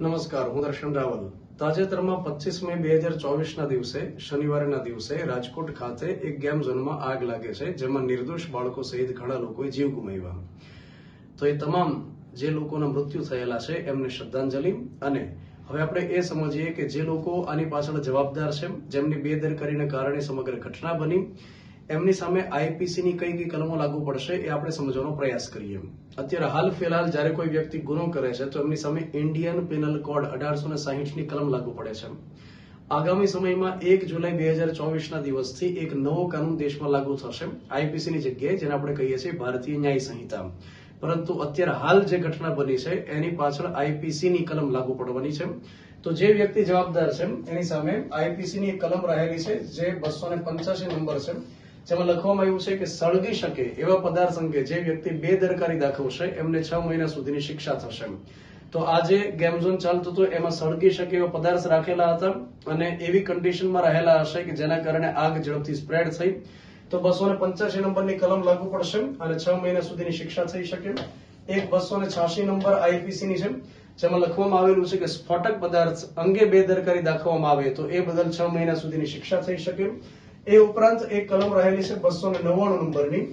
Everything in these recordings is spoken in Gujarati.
નમસ્કાર, હું દર્શન રાવલ. તાજેતરમાં પચીસ મે બે હજાર ચોવીસના દિવસે, શનિવારના દિવસે, રાજકોટ ખાતે એક ગેમ ઝોનમાં આગ લાગે છે, જેમાં નિર્દોષ બાળકો સહિત ઘણા લોકોએ જીવ ગુમાવ્યા. તો એ તમામ જે લોકોના મૃત્યુ થયેલા છે, એમને શ્રદ્ધાંજલિ. અને હવે આપણે એ સમજીએ કે જે લોકો આની પાછળ જવાબદાર છે, જેમની બેદરકારીને કારણે સમગ્ર ઘટના બની એમની સામે આઈપીસી ની કઈ કઈ કલમો લાગુ પડશે એ આપણે સમજવાનો પ્રયાસ કરીએ અત્યારે હાલ ફિલહાલ જ્યારે કોઈ વ્યક્તિ ગુનો કરે છે, તો એમની સામે ઇન્ડિયન પેનલ કોડ અઢારસો ને કલમ લાગુ પડે છે આગામી સમયમાં એક જુલાઈ બે હજાર ચોવીસના દિવસથી એક નવો કાનૂન દેશમાં લાગુ થશે આઈપીસીની જગ્યાએ, જેને આપણે કહીએ છીએ ભારતીય ન્યાય સંહિતા પરંતુ અત્યારે હાલ જે ઘટના બની છે, એની પાછળ આઈપીસી ની કલમ લાગુ પડવાની છે તો જે વ્યક્તિ જવાબદાર છે એની સામે આઈપીસી ની કલમ રહેલી છે, જે બસો ને પંચ્યાસી નંબર છે જેમાં લખવામાં આવ્યું છે કે સળગી શકે એવા પદાર્થ અંગે જે વ્યક્તિ બેદરકારી દાખવશે, એમને છ મહિના સુધીની શિક્ષા થશે. તો આજે ગેમ ઝોન ચાલતું હતું, એમાં સળગી શકે એવા પદાર્થ રાખેલા હતા અને એવી કન્ડિશનમાં રહેલા હશે કે જેના કારણે આગ ઝડપથી સ્પ્રેડ થઈ. તો બસો ને પંચ્યાસી નંબરની કલમ લાગુ પડશે અને છ મહિના સુધીની શિક્ષા થઈ શકે. એક બસો ને છ્યાસી નંબર આઈપીસી ની છે, જેમાં લખવામાં આવેલું છે કે સ્ફોટક પદાર્થ અંગે બેદરકારી દાખવવામાં આવે તો એ બદલ છ મહિના સુધીની શિક્ષા થઈ શકે. એ ઉપરાંત એક કલમ રહેલી છે બસો નવ્વાણું નંબરની,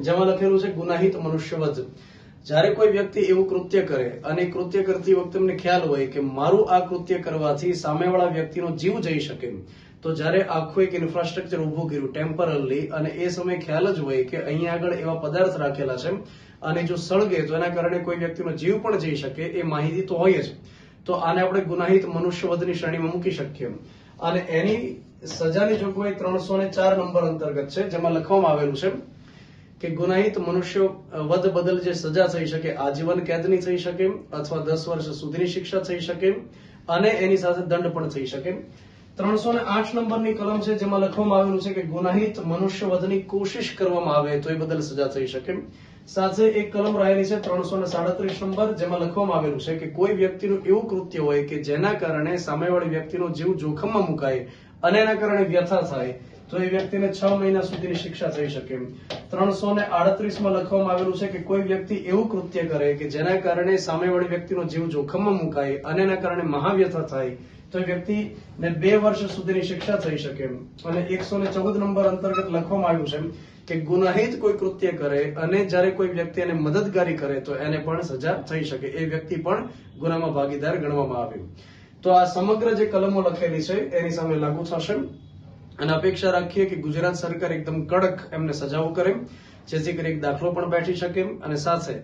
જેમાં લખેલું છે ગુનાહિત મનુષ્યવધ. જ્યારે કોઈ વ્યક્તિ એવું કૃત્ય કરે અને કૃત્ય કરતી વખતે એમને ખ્યાલ હોય કે મારું આ કૃત્ય કરવાથી સામેવાળા વ્યક્તિનો જીવ જઈ શકે, તો જ્યારે આખું એક ઇન્ફ્રાસ્ટ્રક્ચર ઊભું કર્યું ટેમ્પરરલી અને એ સમયે ખ્યાલ જ હોય કે અહીંયા આગળ એવા પદાર્થ રાખેલા છે, અને જો સળગે, તો એના કારણે કોઈ વ્યક્તિનો જીવ પણ જઈ શકે, એ માહિતી તો હોય જ. તો આને આપણે ગુનાહિત મનુષ્યવધની શ્રેણીમાં મૂકી શકીએ. અને એની સજાની જોગવાઈ ત્રણસો ને ચાર નંબર અંતર્ગત છે, જેમાં લખવામાં આવેલું છે કે ગુનાહિત મનુષ્યો વધ બદલ જે સજા થઈ શકે, આજીવન કેદની થઈ શકે, અથવા દસ વર્ષ સુધીની શિક્ષા થઈ શકે, અને એની સાથે દંડ પણ થઈ શકે. ત્રણસો ને આઠ નંબરની કલમ છે, જેમાં લખવામાં આવેલું છે કે ગુનાહિત મનુષ્ય વધની કોશિશ કરવામાં આવે તો એ બદલ સજા થઈ શકે. સાથે એક કલમ રહેલી છે ત્રણસો ને સાડત્રીસ નંબર, જેમાં લખવામાં આવેલું છે કે કોઈ વ્યક્તિનું એવું કૃત્ય હોય કે જેના કારણે સામેવાળી વ્યક્તિનો જીવ જોખમમાં મુકાય અને એના કારણે વ્યથા થાય, તો એ વ્યક્તિને છ મહિના સુધીની શિક્ષા થઈ શકે ત્રણસો ને આડત્રીસમાં લખવામાં આવેલું છે કે કોઈ વ્યક્તિ એવું કૃત્ય કરે કે જેના કારણે સામેવાળી વ્યક્તિનો જીવ જોખમમાં મુકાય અને એના કારણે મહાવ્યથા થાય તો વ્યક્તિને બે વર્ષ સુધીની શિક્ષા થઈ શકે અને એકસો ને ચૌદ નંબર અંતર્ગત લખવામાં આવ્યું છે કે ગુનાહિત કોઈ કૃત્ય કરે અને જ્યારે કોઈ વ્યક્તિ એને મદદગારી કરે તો એને પણ સજા થઈ શકે. એ વ્યક્તિ પણ ગુનામાં ભાગીદાર ગણવામાં આવ્યું તો આ સમગ્ર જે કલમો લખેલી છે એની સામે લાગુ થશે અને અપેક્ષા રાખીએ કે ગુજરાત સરકાર એકદમ કડક એમને સજાઓ કરે જેથી કરી એક દાખલો પણ બેઠી શકે અને સાથે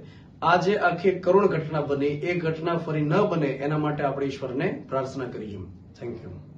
આ જે આખી કરુણ ઘટના બની. એ ઘટના ફરી ન બને એના માટે આપણે ઈશ્વરને પ્રાર્થના કરીએ. Thank you